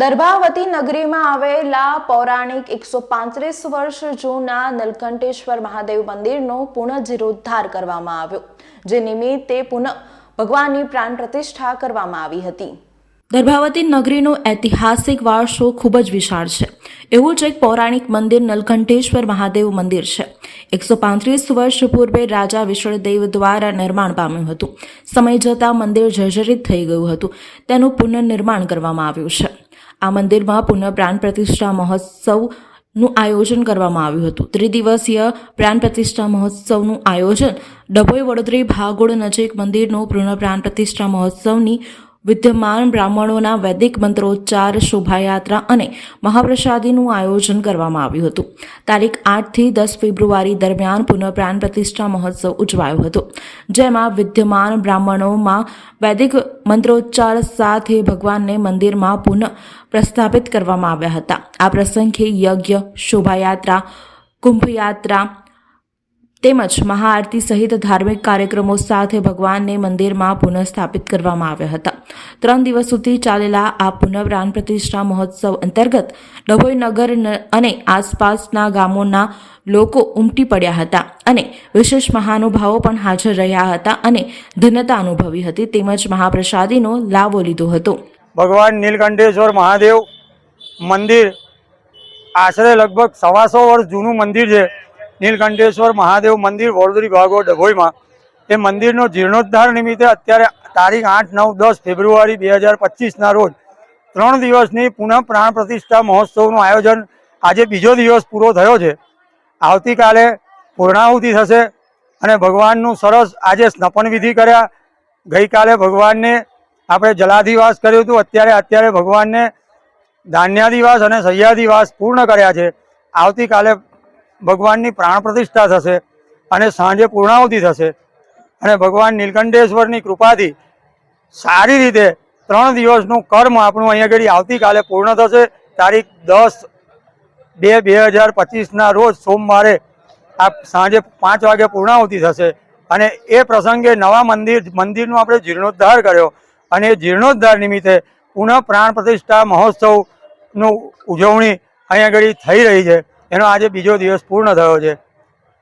દર્ભાવતી નગરીમાં આવેલા પૌરાણિક એકસો પાંત્રીસ વર્ષ જૂના નીલકંઠેશ્વર મહાદેવ મંદિરનો પુનઃજીર્ણોદ્ધાર કરવામાં આવ્યો, જે નિમિત્તે પુનઃ ભગવાનની પ્રાણ પ્રતિષ્ઠા કરવામાં આવી હતી. દર્ભાવતી નગરીનો ઐતિહાસિક વારસો ખૂબ જ વિશાળ છે. એવું જ એક પૌરાણિક મંદિર નલકંઠેશ્વર મહાદેવ મંદિર છે. એકસો પાંત્રીસ વર્ષ પૂર્વે રાજા વિષ્ણુદેવ દ્વારા નિર્માણ પામ્યું હતું. સમય જતાં મંદિર જર્જરિત થઈ ગયું હતું. તેનું પુનર્નિર્માણ કરવામાં આવ્યું છે. આ મંદિરમાં પુનઃ પ્રાણ પ્રતિષ્ઠા મહોત્સવનું આયોજન કરવામાં આવ્યું હતું. ત્રિદિવસીય પ્રાણ પ્રતિષ્ઠા મહોત્સવનું આયોજન ડભોઈ વડોદરી ભાગોળ નજીક મંદિરનું પુનઃ પ્રાણ પ્રતિષ્ઠા મહોત્સવની વિદ્યમાન બ્રાહ્મણોના વૈદિક મંત્રોચ્ચાર શોભાયાત્રા અને મહાપ્રસાદીનું આયોજન કરવામાં આવ્યું હતું. તારીખ આઠથી દસ ફેબ્રુઆરી દરમિયાન પુનઃ પ્રાણ પ્રતિષ્ઠા મહોત્સવ ઉજવાયો હતો. જેમાં વિદ્યમાન બ્રાહ્મણોમાં વૈદિક મંત્રોચ્ચાર સાથે ભગવાનને મંદિરમાં પુનઃ પ્રસ્થાપિત કરવામાં આવ્યા હતા. આ પ્રસંગે યજ્ઞ, શોભાયાત્રા, કુંભયાત્રા તેમજ મહાઆરતી સહિત ધાર્મિક કાર્યક્રમો સાથે ભગવાનને મંદિરમાં પુનઃસ્થાપિત કરવામાં આવ્યા હતા. ત્રણ દિવસ સુધી ચાલેલા આ પુનઃ પ્રાણ પ્રતિષ્ઠા મહોત્સવ અંતર્ગત ડભોઈ નગર અને આસપાસના ગામોના લોકો ઉમટી પડ્યા હતા અને વિશેષ મહાનુભાવો પણ હાજર રહ્યા હતા અને ધન્યતા અનુભવી હતી. તેમજ મહાપ્રસાદીનો લાભો લીધો હતો. ભગવાન નીલકંઠેશ્વર મહાદેવ મંદિર આશરે લગભગ સવાસો વર્ષ જૂનું મંદિર છે. નીલકંઠેશ્વર મહાદેવ મંદિર વડોદરી ભાગો ડભોઈમાં. એ મંદિરનો જીર્ણોદ્ધાર નિમિત્તે અત્યારે તારીખ આઠ, નવ, દસ ફેબ્રુઆરી બે હજાર પચીસના રોજ ત્રણ દિવસની પુનઃ પ્રાણ પ્રતિષ્ઠા મહોત્સવનું આયોજન આજે બીજો દિવસ પૂરો થયો છે. આવતીકાલે પૂર્ણાહુતિ થશે અને ભગવાનનું સરસ આજે સ્નપન વિધિ કર્યા. ગઈકાલે ભગવાનને આપણે જલાધિવાસ કર્યું હતું. અત્યારે અત્યારે ભગવાનને ધાન્યાદિવાસ અને સહ્યાદિવાસ પૂર્ણ કર્યા છે. આવતીકાલે ભગવાનની પ્રાણ પ્રતિષ્ઠા થશે અને સાંજે પૂર્ણાહુતિ થશે. અને ભગવાન નીલકંઠેશ્વરની કૃપાથી સારી રીતે ત્રણ દિવસનું કર્મ આપણું અહીંયા આગળ આવતીકાલે પૂર્ણ થશે. તારીખ દસ બે બે હજાર પચીસના રોજ સોમવારે આ સાંજે પાંચ વાગે પૂર્ણાહુતિ થશે. અને એ પ્રસંગે નવા મંદિર, મંદિરનો આપણે જીર્ણોદ્ધાર કર્યો. અને એ જીર્ણોદ્ધાર નિમિત્તે પુનઃ પ્રાણ પ્રતિષ્ઠા મહોત્સવનું ઉજવણી અહીંયા આગળ થઈ રહી છે. એનો આજે બીજો દિવસ પૂર્ણ થયો છે.